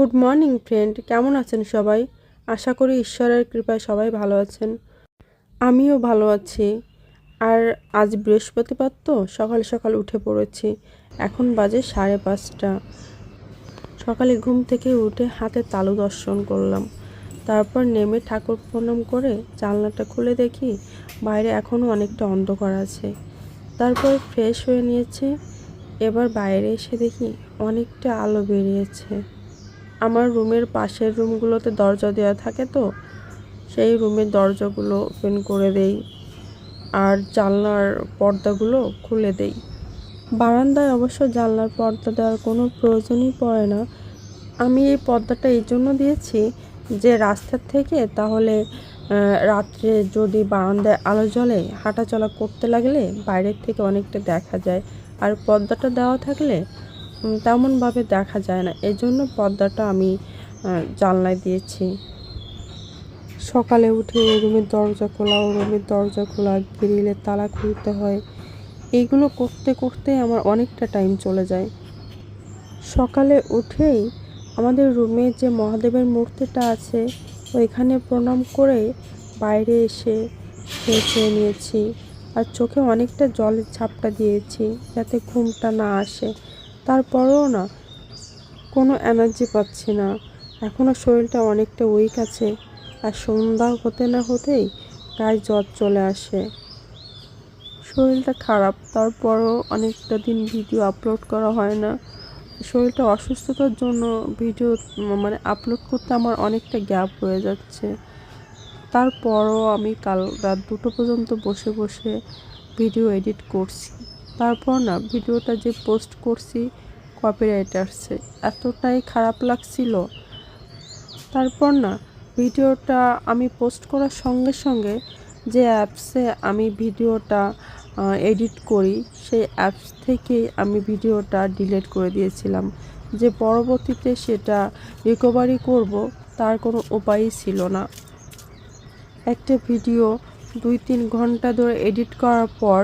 Good morning friend কেমন আছেন সবাই? আশা করি ঈশ্বরের কৃপায় সবাই ভালো আছেন। আমিও ভালো আছি। আর আজ বৃহস্পতিবার তো, সকাল সকাল উঠে পড়েছি। এখন বাজে সাড়ে পাঁচটা। সকালে ঘুম থেকে উঠে হাতে তালু দর্শন করলাম। তারপর নেমে ঠাকুর প্রণাম করে জানলাটা খুলে দেখি বাইরে এখনও অনেকটা অন্ধকার আছে। তারপর ফ্রেশ হয়ে নিয়েছে। এবার বাইরে এসে দেখি অনেকটা আলো বেরিয়েছে। আমার রুমের পাশের রুমগুলোতে দরজা দেওয়া থাকে তো, সেই রুমের দরজাগুলো ওপেন করে দেই আর জানলার পর্দাগুলো খুলে দেই। বারান্দায় অবশ্য জানলার পর্দা দেওয়ার কোনো প্রয়োজনই পড়ে না। আমি এই পর্দাটা এই জন্য দিয়েছি যে রাস্তার থেকে তাহলে রাত্রে যদি বারান্দায় আলো জ্বলে, হাঁটাচলা করতে লাগলে বাইরের থেকে অনেকটা দেখা যায়। আর পর্দাটা দেওয়া থাকলে তেমনভাবে দেখা যায় না। এই জন্য পর্দাটা আমি জানলায় দিয়েছি। সকালে উঠে রুমের দরজা খোলা রুমের দরজা খোলা, গ্রিলের তালা খুলতে হয়। এইগুলো করতে করতে আমার অনেকটা টাইম চলে যায়। সকালে উঠেই আমাদের রুমে যে মহাদেবের মূর্তিটা আছে, ওইখানে প্রণাম করে বাইরে এসে খেয়ে নিয়েছি। আর চোখে অনেকটা জলের ছাপটা দিয়েছি, যাতে ঘুমটা না আসে। তারপরেও না, কোনো এনার্জি পাচ্ছি না। এখনও শরীরটা অনেকটা উইক আছে আর সন্ধ্যা হতে না হতেই গায়ে জ্বর চলে আসে। শরীরটা খারাপ, তারপরও অনেকটা দিন ভিডিও আপলোড করা হয় না। শরীরটা অসুস্থতার জন্য ভিডিও মানে আপলোড করতে আমার অনেকটা গ্যাপ হয়ে যাচ্ছে। তারপরও আমি কাল রাত দুটো পর্যন্ত বসে বসে ভিডিও এডিট করছি। তারপর না ভিডিওটা যে পোস্ট করছি কপিরাইট আসছে এতটাই খারাপ লাগছিল। তারপর না ভিডিওটা আমি পোস্ট করার সঙ্গে সঙ্গে যে অ্যাপসে আমি ভিডিওটা এডিট করি, সেই অ্যাপস থেকেই আমি ভিডিওটা ডিলিট করে দিয়েছিলাম। যে পরবর্তীতে সেটা রিকভারি করব, তার কোনো উপায়ই ছিল না। একটা ভিডিও দুই তিন ঘণ্টা ধরে এডিট করার পর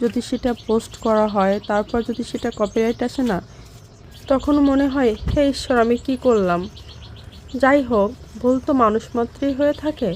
যদি সেটা পোস্ট করা হয়, তারপর যদি সেটা কপিরাইট আসে না, তখন মনে হয়, হে ঈশ্বর, আমি কি করলাম? যাই হোক, ভুল তো মানুষ মাত্রই হয়ে থাকে।